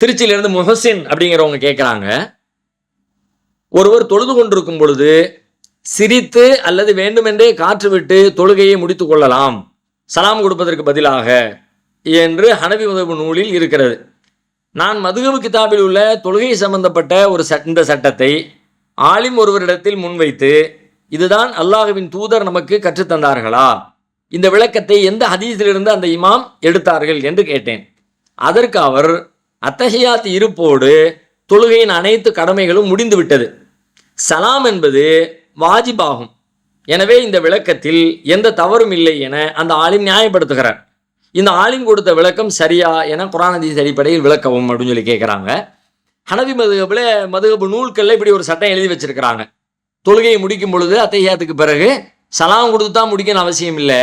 திருச்சியிலிருந்து முஹசின் அப்படிங்கிறவங்க கேட்குறாங்க ஒருவர் தொழுது கொண்டிருக்கும் பொழுது சிரித்து அல்லது வேண்டுமென்றே காற்று விட்டு தொழுகையை முடித்துக் கொள்ளலாம். சலாம் கொடுப்பதற்கு பதிலாக என்று ஹனபி உதவு நூலில் இருக்கிறது. நான் மதுகவு கிதாபில் உள்ள தொழுகை சம்பந்தப்பட்ட ஒரு இந்த சட்டத்தை ஆலிம் ஒருவரிடத்தில் முன்வைத்து இதுதான் அல்லாஹுவின் தூதர் நமக்கு கற்றுத்தந்தார்களா இந்த விளக்கத்தை எந்த ஹதீஸிலிருந்து அந்த இமாம் எடுத்தார்கள் என்று கேட்டேன். அதற்கு அவர் அத்தகையாத் இருப்போடு தொழுகையின் அனைத்து கடமைகளும் முடிந்துவிட்டது. சலாம் என்பது வாஜிபாகும். எனவே இந்த விளக்கத்தில் எந்த தவறும் இல்லை என அந்த ஆலிம் நியாயப்படுத்துகிறார். இந்த ஆலிம் கொடுத்த விளக்கம் சரியா என குரானதி அடிப்படையில் விளக்கவும் அப்படின்னு சொல்லி கேட்குறாங்க ஹனவி மதுகபில் மதுகபு நூல்களில் இப்படி ஒரு சட்டம் எழுதி வச்சிருக்கிறாங்க. தொழுகையை முடிக்கும் பொழுது அத்தையாத்துக்கு பிறகு சலாம் கொடுத்து தான் முடிக்கணும் அவசியம் இல்லை.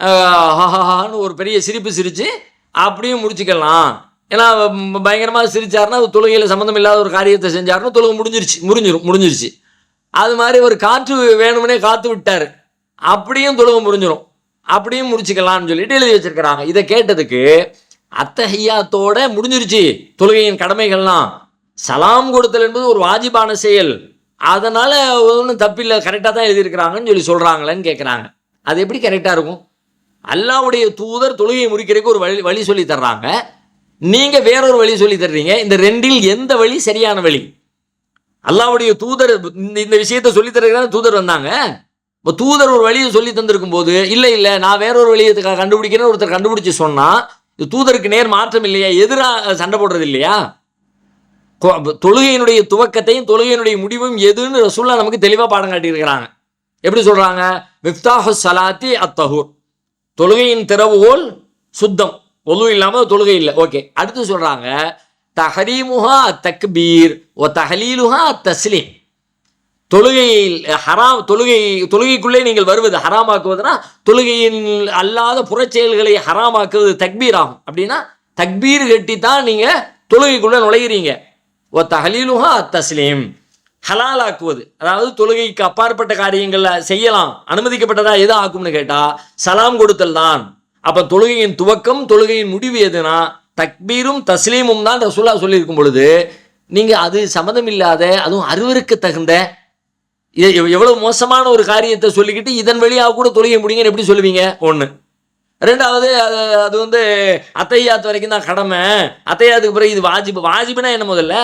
ஹஹான்னு ஒரு பெரிய சிரிப்பு சிரித்து அப்படியும் முடிச்சுக்கலாம். ஏன்னா பயங்கரமாக பயங்கரமா சிரிச்சாருன்னா தொழுகையில் சம்மந்தம் இல்லாத ஒரு காரியத்தை செஞ்சாருன்னா தொழுகை முடிஞ்சிருச்சு முடிஞ்சிரும் முடிஞ்சிருச்சு. அது மாதிரி ஒரு காற்று வேணும்னே காத்து விட்டார். அப்படியும் தொழுகை முடிஞ்சிடும் அப்படியும் முடிச்சுக்கலாம்னு சொல்லிட்டு எழுதி வச்சிருக்கிறாங்க. இதை கேட்டதுக்கு அத்தஹியாத்தோட முடிஞ்சிருச்சு தொழுகையின் கடமைகள்லாம். சலாம் கொடுத்தல் என்பது ஒரு வாஜிபான செயல். அதனால் ஒன்றும் தப்பில்லை கரெக்டாக தான் எழுதியிருக்கிறாங்கன்னு சொல்லி சொல்கிறாங்களேன்னு கேட்குறாங்க அது எப்படி கரெக்டாக இருக்கும்? அல்லாவுடைய தூதர் தொழுகையை முடிக்கிறதுக்கு ஒரு வழி வழி சொல்லி தர்றாங்க. நீங்கள் வேறொரு வழி சொல்லி தர்றீங்க. இந்த ரெண்டில் எந்த வழி சரியான வழி? அல்லாவுடைய தூதர் இந்த இந்த விஷயத்தை சொல்லி தருகிறாங்க தூதர் வந்தாங்க. இப்போ தூதர் ஒரு வழியை சொல்லி தந்திருக்கும் போது இல்லை இல்லை நான் வேறொரு வழியை க- கண்டுபிடிக்கிறேன்னு ஒருத்தர் கண்டுபிடிச்சு சொன்னால் இது தூதருக்கு நேர் மாற்றம் இல்லையா? எதிராக சண்டை போடுறது இல்லையா? தொழுகையினுடைய துவக்கத்தையும் தொழுகையினுடைய முடிவும் எதுன்னு ரசூல்லா நமக்கு தெளிவாக பாடம் காட்டியிருக்கிறாங்க. எப்படி சொல்கிறாங்க மிஃப்தாஹு சலாத்தி அத்தஹூர். தொழுகையின் திறவுகோல் சுத்தம். ஒதுவும் இல்லாமல் தொழுகை இல்லை. ஓகே அடுத்து சொல்கிறாங்க தஹரீமுஹா தக்பீர் ஓ தஹலீலுஹா தஸ்லீம். தொழுகையில் ஹராம் தொழுகை தொழுகைக்குள்ளே நீங்கள் வருவது ஹராமாக்குவதுனா தொழுகையின் அல்லாத புறச்செயல்களை ஹராமாக்குவது தக்பீர் ஆகும் அப்படின்னா தக்பீர் கட்டி தான் நீங்கள் தொழுகைக்குள்ளே நுழைகிறீங்க ஓ தஹலீலுஹா தஸ்லீம். ஹலாலாக்குவது. அதாவது தொழுகைக்கு அப்பாற்பட்ட காரியங்களை செய்யலாம். அனுமதிக்கப்பட்டதா எது ஆக்கும்னு கேட்டால் சலாம் கொடுத்தல் தான். அப்போ தொழுகையின் துவக்கம் தொழுகையின் முடிவு எதுனா தக்பீரும் தஸ்லீமும் தான் ரசூலா சொல்லியிருக்கும் பொழுது நீங்கள் அது சம்மதம் இல்லாத அதுவும் அருவருக்கு தகுந்த இது எவ்வளோ மோசமான ஒரு காரியத்தை சொல்லிக்கிட்டு இதன் வழியாக கூட தொழுகை முடியுங்கன்னு எப்படி சொல்லுவீங்க? ஒன்று ரெண்டாவது அது அது வந்து அத்தையாத்து வரைக்கும் தான் கடமை. அத்தையாத்துக்கு பிறகு இது வாஜிபு வாஜிபுனா என்ன முதல்ல?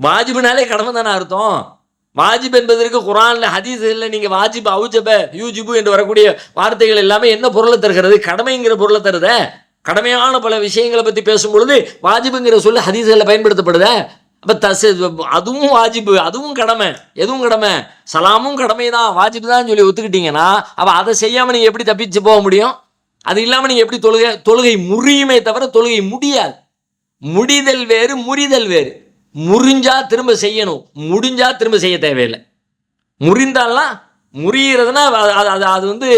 வாஜிபுனாலே கடமை தானே அர்த்தம். வாஜிப் என்பதற்கு குரான்ல ஹதீஸ்ல நீங்க வாஜிப் அவுஜப யூஜிபு என்று வரக்கூடிய வார்த்தைகள் எல்லாமே என்ன பொருளை தருகிறது? கடமைங்கிற பொருளை தருத? கடமையான பல விஷயங்களை பத்தி பேசும்பொழுது வாஜிபுங்கிற சொல்லு ஹதீஸ்களில் பயன்படுத்தப்படுத? அப்ப தஸ் அதுவும் வாஜிபு அதுவும் கடமை. எதுவும் கடமை? சலாமும் கடமை தான் வாஜிபு தான் சொல்லி ஒத்துக்கிட்டீங்கன்னா அப்ப அதை செய்யாம நீங்க எப்படி தப்பிச்சு போக முடியும்? அது இல்லாம நீங்க எப்படி தொழுகை தொழுகை முறியுமே தவிர தொழுகை முடியாது. முடிதல் வேறு முறிதல் வேறு. முறிஞ்சா திரும்ப செய்யணும். முடிஞ்சா திரும்ப செய்ய தேவையில்லை. முறிந்தாலாம் முறிகிறதுனா அது அது- அது அது வந்து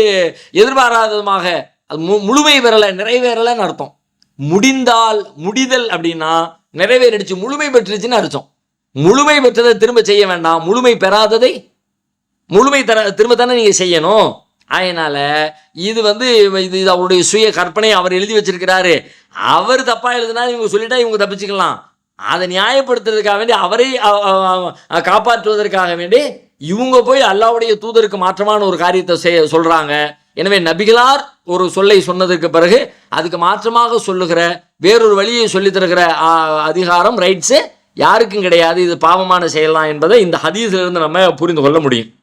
எதிர்பாராதமாக அது மு முழுமை பெறலை நிறைவேறலைன்னு அர்த்தம். முடிந்தால் முடிதல் அப்படின்னா நிறைவேறிடுச்சு முழுமை பெற்றுச்சுன்னு அர்த்தம். முழுமை பெற்றதை திரும்ப செய்ய வேண்டாம். முழுமை பெறாததை முழுமை தர திரும்ப தானே நீங்கள் செய்யணும். அதனால் இது வந்து இது இது அவருடைய சுய கற்பனை அவர் எழுதி வச்சிருக்கிறாரு. அவர் தப்பாக எழுதுனா இவங்க சொல்லிட்டா இவங்க தப்பிச்சுக்கலாம். அதை நியாயப்படுத்துறதுக்காக வேண்டி அவரை காப்பாற்றுவதற்காக வேண்டி இவங்க போய் அல்லாவுடைய தூதருக்கு மாற்றமான ஒரு காரியத்தை செய்ய சொல்கிறாங்க எனவே நபிகளார் ஒரு சொல்லை சொன்னதற்கு பிறகு அதுக்கு மாற்றமாக சொல்லுகிற வேறொரு வழியை சொல்லித்தருகிற அதிகாரம் ரைட்ஸு யாருக்கும் கிடையாது. இது பாவமான செயலாம் என்பதை இந்த ஹதீஸிலிருந்து நம்ம புரிந்து கொள்ள முடியும்.